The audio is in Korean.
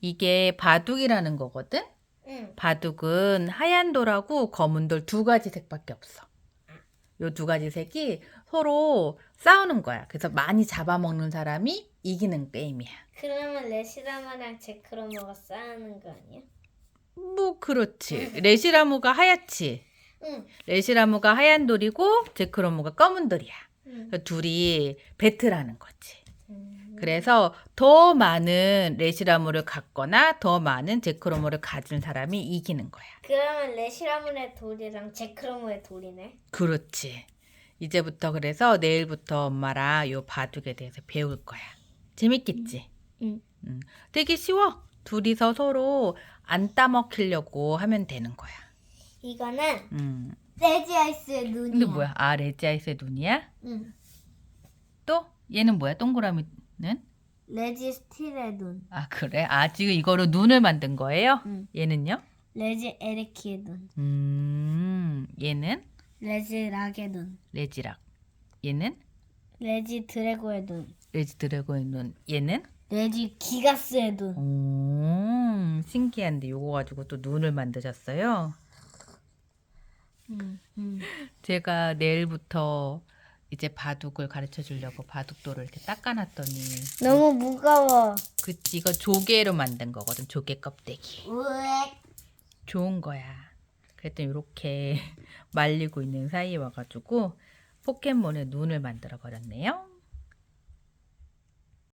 이게 바둑이라는 거거든? 응. 바둑은 하얀 돌하고 검은 돌 두 가지 색밖에 없어. 요 두 가지 색이 서로 싸우는 거야. 그래서 많이 잡아먹는 사람이 이기는 게임이야. 그러면 레시라마랑 제크로머가 싸우는 거 아니야? 뭐 그렇지. 레시라무가 하얗지. 응. 레시라무가 하얀 돌이고 제크로무가 검은 돌이야. 응. 둘이 배틀하는 거지. 음. 그래서 더 많은 레시라무를 갖거나 더 많은 제크로무를 가진 사람이 이기는 거야. 그러면 레시라문의 돌이랑 제크로머의 돌이네. 그렇지. 이제부터 그래서 내일부터 엄마랑 요 바둑에 대해서 배울 거야. 재밌겠지? 응. 음, 되게 쉬워. 둘이서 서로 안 따먹히려고 하면 되는 거야. 이거는 음. 레지아이스의 눈이야. 근데 뭐야? 아, 레지아이스의 눈이야? 응. 또? 얘는 뭐야? 동그라미 는? 레지 스틸의 눈. 아, 그래? 아, 지금 이거로 눈을 만든 거예요? 응. 얘는요? 레지 에리키의 눈. 음, 얘는 레지 락의 눈. 레지락. 얘는 레지 드래고의 눈. 레지 드래곤의 눈. 얘는? 레지 기가스의 눈. 오, 신기한데 요거 가지고 또 눈을 만드셨어요? 응. 응. 제가 내일부터 이제 바둑을 가르쳐 주려고 바둑돌을 이렇게 닦아놨더니 너무 무거워. 그 이거 조개로 만든 거거든 조개 껍데기 우엑. 좋은 거야 그랬더니 이렇게 말리고 있는 사이에 와가지고 포켓몬의 눈을 만들어 버렸네요